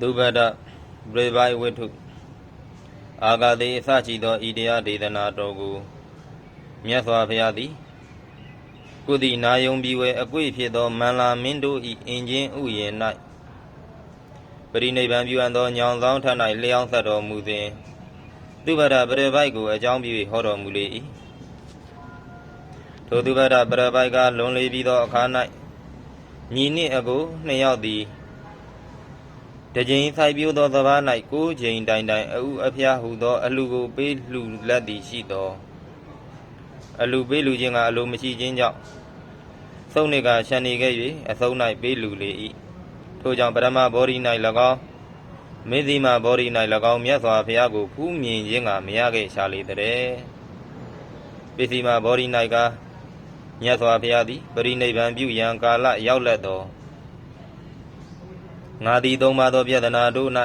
သုဘဒပရိဘိုင်ဝိထုအာဂတိအစရှိသောဤတရားဒေသနာတော်ကိုမြတ်စွာဘုရားသည်ကုသီနာယုံပြီးဝဲအကွေဖြစ်သောမန္လာမင်းတို့ဤအင်ချင်းဥယျာဉ်၌ပရိနိဗ္ဗာန်ပြုအပ်သောညောင်ဆောင်ထ၌လျောင်းဆက်တော်မူစဉ်သုဘဒပရိဘိုင်ကိုအကြောင်းပြု၍ဟောတော်မူလေ၏ထိုသုဘဒပရိဘိုင်ကလွန်လေပြီးသောအခါ၌ညီနှင့်အကိုနှစ်ယောက်သည် တကြိမ်ဆိုင်ပြိုးသောသဘာ၌ကိုးချိန်တိုင်တိုင်အဥအဖျားဟုသော အလူကိုပေးလှူလက်သည်ရှိသောအလူပေးလူခြင်းကအလိုမရှိခြင်းကြောင့်သုံးနှစ်ကရှန်နေခဲ့၍အဆုံး၌ပေးလူလေ၏ထို့ကြောင့်ပရမဘောဓိ၌၎င်းမေဇိမဘောဓိ၌၎င်းမြတ်စွာဘုရားကိုဖူးမြင်ခြင်းကမရခဲ့ရှာလေတဲ့ပိစီမဘောဓိ၌ကမြတ်စွာဘုရားသည်ပရိနိဗ္ဗာန်ပြုရန်ကာလရောက်လက်သော ငါသည်သုံးပါသောပြဒနာတို့၌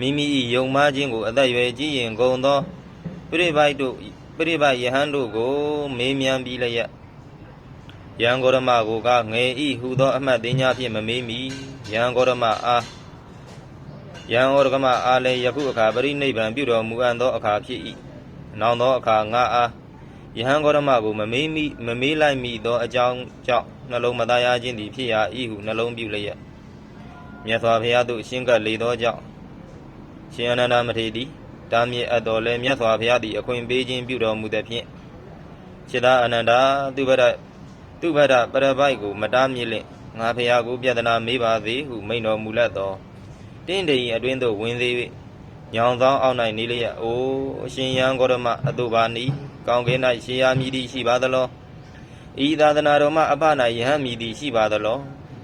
မိမိ၏ယုံမှားခြင်းကိုအသက်ရွယ်ကြည်ရင်ကုန်သောပြိပိုက်တို့ပြိပိုက်ယဟန်တို့ကိုမေးမြန်းပြီးလျက်ယံဂေါရမကိုကငယ်ဤဟုသောအမှတ်သိညာဖြင့်မမေးမီယံဂေါရမအားယံဩရကမအားလည်းယခုအခါပရိနိဗ္ဗာန်ပြုတော်မူအပ်သောအခါဖြစ်၏နောင်သောအခါငါအားယဟန်ဂေါရမကိုမမေးမိမမေးလိုက်မိသောအကြောင်းကြောင့်နှလုံးမသားရခြင်းသည်ဖြစ်ရာဤဟုနှလုံးပြုလျက် မြတ်စွာဘုရားသို့ရှင်းကပ်လေသောကြောင့်ရှင်အနန္ဒမထေရသည်တာမြစ်အပ်တော်လဲမြတ်စွာဘုရားသည်အခွင့်ပေးခြင်းပြုတော်မူသည်ဖြင့်ခြေသာအနန္ဒာသူဗဒသူဗဒပရပိုက်ကိုမတားမြစ်လင့်ငါဘုရားကိုပြဒနာမေးပါသေးဟုမိန်တော်မူလက်သောတင်းတိန်အတွင်းသို့ဝင်သေး၍ညောင်ဆောင်အောက်၌နေလျက်အိုအရှင်ယံဂေါရမအတုပါနီကောင်းကင်၌ရှေးရမည်သည်ရှိပါသလောဤသာသနာတော်မှအပ၌ယဟန်မည်သည်ရှိပါသလော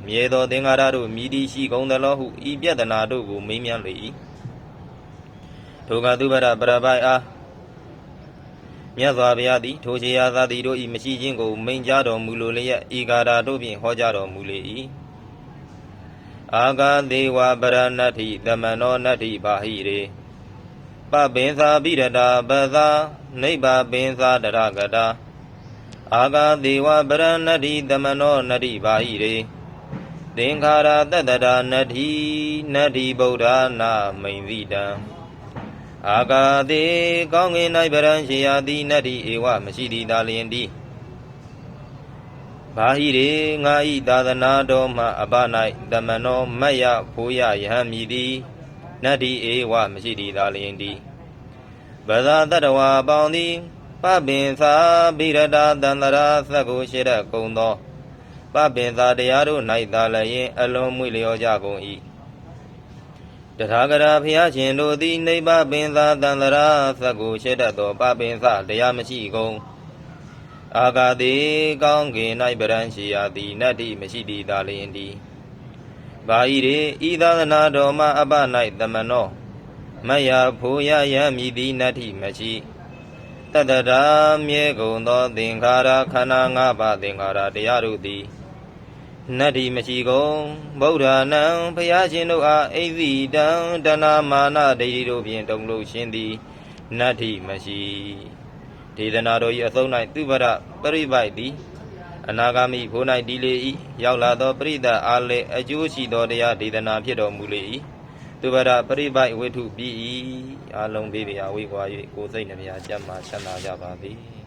မြဲသောသင်္ဃာရတို့မြည်သည်ရှိကုန်သလောဟုဤပြဒနာတို့ကိုမေးမြန်းလေ၏ထိုကသုဘရပရပိုင်အားမြတ်စွာဘုရားသည်ထိုခြေရာသာသည်တို့ဤမရှိခြင်းကိုမိန့်ကြားတော်မူလိုလျက်ဤကာရာတို့ဖြင့်ဟောကြားတော်မူလေ၏အာဂသေဝပရဏတ္ထိသမနောနတ္ထိဘာဟိရေပပင်သာပိရတာပသာနိဗ္ဗာပင်သာတရကတာအာဂသေဝပရဏတ္ထိသမနောနတ္ထိဘာဟိရေ သင်္ခါရတတ္တရာနတ္ထိနတ္ထိဗုဒ္ဓနာမိန်သီတံအာဂါတိကောင်းငင်၌ဗရံရှိယာတိနတ္ထိဧဝမရှိသည်သာလျင်တိဘာဟိရေငါဤသာသနာတော်မှအပ၌တမနောမတ်ယဖိုးရယဟံမိသည်နတ္ထိဧဝမရှိသည်သာလျင်တိဗဇာတတဝါပေါင်းသည်ပပင်သာဗိရတာတန္တရာသက္ကိုရှိရကုံသော ပပင်သာတရားတို့၌သာလျင်အလုံးမွေလျောကြကုန်၏တထာဂရာဘုရားရှင်တို့သည်နိဗ္ဗာန်ပင်သာတန္တရာသက္ကိုရှိတတ်သောပပင်သာတရားမရှိကုန်အာဂါတိကောင်းကင်၌ဗရန်ရှိရာသည်နတ္တိမရှိသည်သာလျင်သည်ဘာဤရေဤသာသနာတော်မှာအပ၌တမနောမယဖိုရယံမြည်သည်နတ္တိမရှိတတ္တရာမြဲကုန်သောသင်္ခါရခန္ဓာ၅ပါးသင်္ခါရတရားတို့သည် နတ္တိမရှိကုန်ဗုဒ္ဓနံဘုရားရှင်တို့အားအိဇိတံတဏမာနဒိဋ္ဌိတို့ဖြင့်တုံလို့ရှင်သည်နတ္တိမရှိဒေသနာတော်၏အစုံ၌သူဗရပရိပိုက်သည်အနာဂါမိဘိုး၌ဒီလေ၏ရောက်လာသောပရိသတ်အားလည်းအကျိုးရှိသောတရားဒေသနာဖြစ်တော်မူလေ၏သူဗရပရိပိုက်ဝိထုပြီး၏အလုံးပေးပြာဝိကွာ၍ကိုယ်စိတ်နှပြကျမ်းမာချမ်းသာကြပါသည်